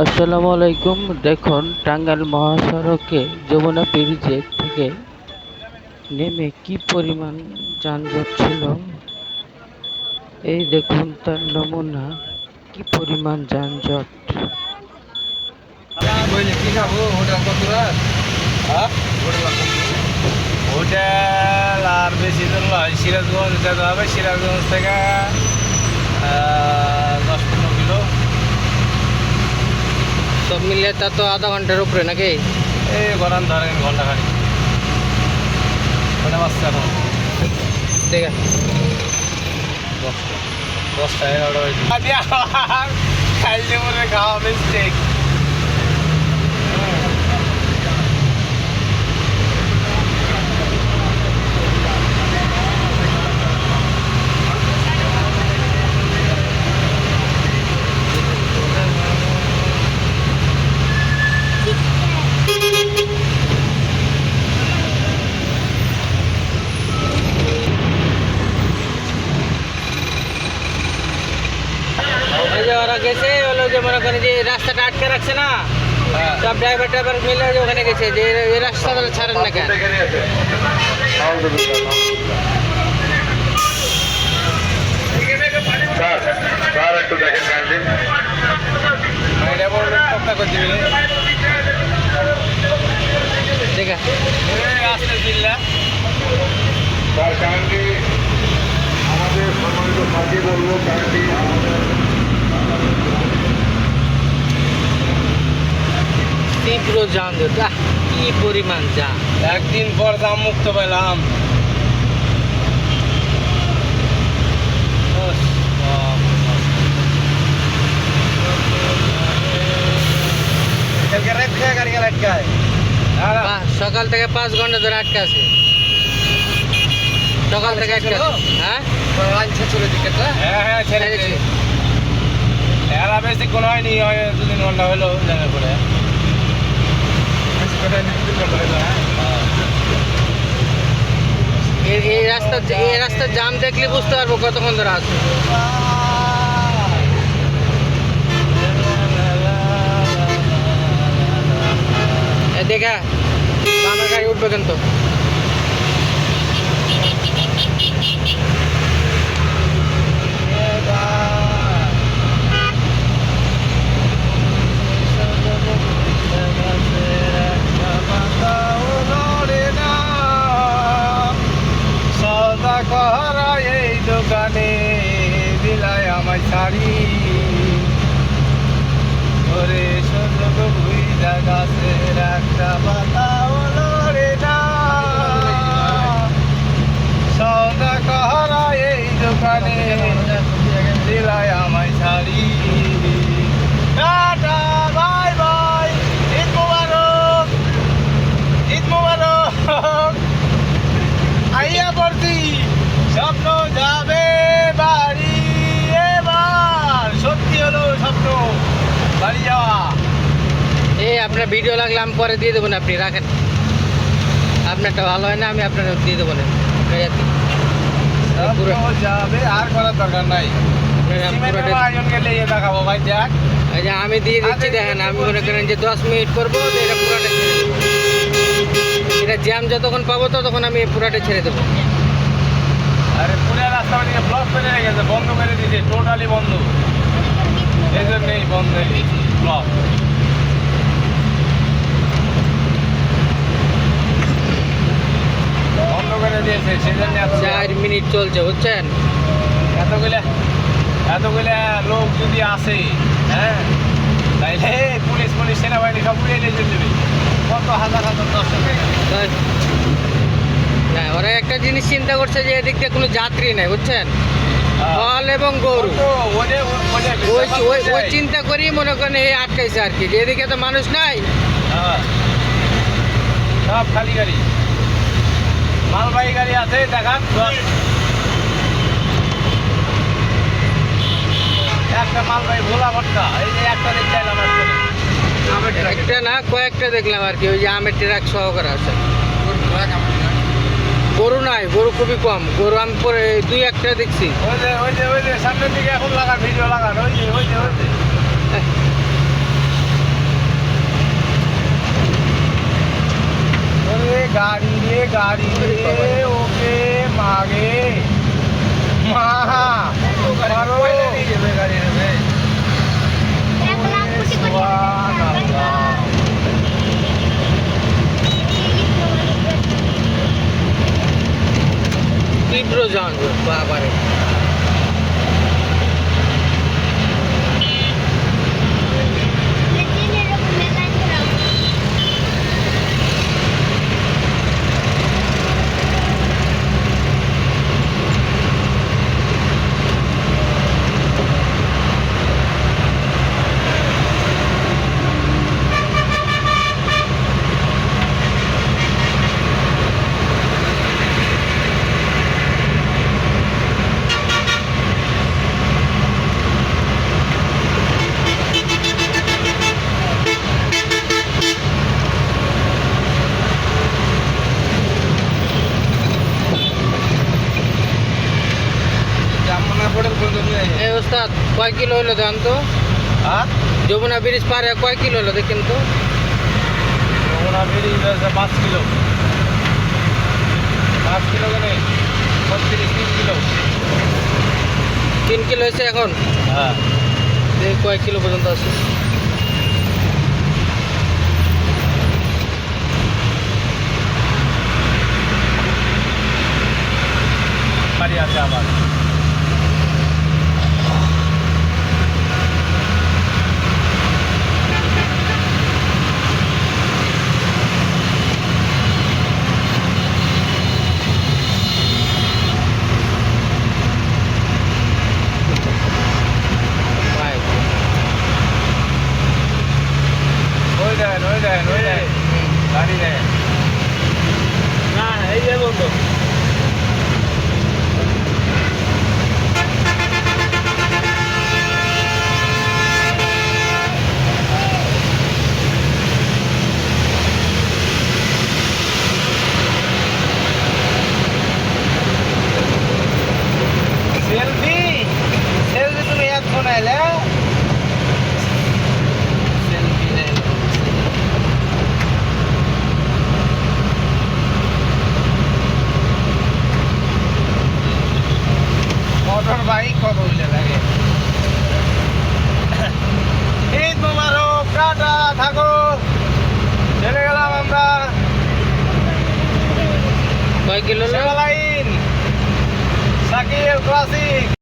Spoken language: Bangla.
আসসালামু আলাইকুম। দেখুন, টাঙ্গাইল মহাসড়কে যমুনা ব্রিজে থেকে নেমে কি পরিমাণ যানজট ছিল? এই দেখুন, তার নমুনা কি পরিমাণ যানজট? হোটেল আর বেশি নয়, সিরাজগঞ্জ যেতে হবে, সিরাজগঞ্জ থেকে আহ, দশ পনেরো কিলো মিলিয়ে তা তো আধা ঘণ্টার উপরে নাকি? এই গরান ধরেন ঘণ্টা খানি এখন। ঠিক আছে দশটা হয়েছে খাইলে মনে খাওয়া মিস্টেক এই যে ওরা গেছে হলো যে মনে করেন যে রাস্তাটা আটকে রাখছে না সব ড্রাইভার ড্রাইভার মিলে যে ওখানে গেছে যে এই রাস্তাটা ছাড়েন না কেন? একটু দেখেন কাইন্ডলি করে দিবি। ঠিক আছে। আমাদের সম্মানিত সাথী বলব কাইন্ডলি তীব্র যানজট আহ, কি পরিমাণ যান একদিন পর দাম মুক্ত পেলাম। সকাল থেকে পাঁচ ঘণ্টা ধরে আটকে আছে। সকাল থেকে আটকে আছে। হ্যাঁ? হ্যাঁ হ্যাঁ ছেড়ে। দিয়েছি এরা বেশি কোনো হয়নি হয় দু তিন ঘণ্টা হলো জানার পরে এই- রাস্তা এই রাস্তার জাম দেখলে বুঝতে পারব কতক্ষণ ধরে আছে। দেখা। আমার গাড়ি উঠবে কিন্তু। বাড়ি যাওয়া এই আপনার ভিডিও লাগলে আমি পরে দিয়ে দেবো না আপনি রাখেন। আপনারটা ভালো হয় না আমি আপনার দিয়ে দেবো না। আর করার দরকার নাই। আমি দিয়ে দিচ্ছি দেখেন আমি মনে করেন যে দশ মিনিট করব এটা পুরাটা এটা জ্যাম যতক্ষণ পাবো ততক্ষণ আমি পুরাটা ছেড়ে দেবো। আরে পুরো রাস্তা থেকে ব্লক করে রেখেছে বন্ধ করে দিয়েছে টোটালি বন্ধ। বন্ধ করে দিয়েছে চার মিনিট চলছে বুঝছেন? এতগুলা এতগুলা লোক যদি আসে হ্যাঁ? তাইলে পুলিশ পুলিশ সেনাবাহিনী সব উড়িয়ে নিয়ে চলে কত হাজার হাজার দর্শক না ওরা একটা জিনিস চিন্তা করছে যে এদিক দিয়ে কোনো যাত্রী নেই বুঝছেন? ফল এবং গরু। ওই ওই ওই চিন্তা করি মনে করেন এই আটকাইছে আর কি। এদিকে তো মানুষ নাই। হ্যাঁ। সব খালি গাড়ি। মালবাহী গাড়ি আছে দেখা দশ একটা মালবাহী ভোলা ভট্টা এই যে একটা দেখতে এলাম একটা না কয়েকটা দেখলাম আর কি ওই যে আমের ট্রাক সহকারে আছে। গরু নাই, গরু খুবই কম। গরু আমি পরে দুই একটা দেখছি। সামনের দিকে এখন ভিডিও ওই যে গাড়ি রে গাড়ি রে, ওকে মাগে ওস্তাদ কয় কিলো হলো জান তো? হ্যাঁ? যমুনা ব্রিজ পারে কয় কিলো হলো দেখেন তো? বেরিয়ে গেছে পাঁচ কিলো। পাঁচ কিলো কেন? বত্রিশ তিন কিলো। তিন কিলো হয়েছে এখন? হ্যাঁ। কয় কিলো পর্যন্ত আছে? বাড়ি আছে আবার ভাই ওই দেন ওই দেন ওই দেন গাড়ি দেন না এই যে বন্ধু সেলফি সেলফি তুমি এক ফোন আইলে সেলফি নেই মোটর বাইক কত হইলে লাগে ঈদ মোবারক টাটা থাকো চলে গেলাম আমরা। কয় কিলো সেবালাইন সাকিব ক্লাসিক।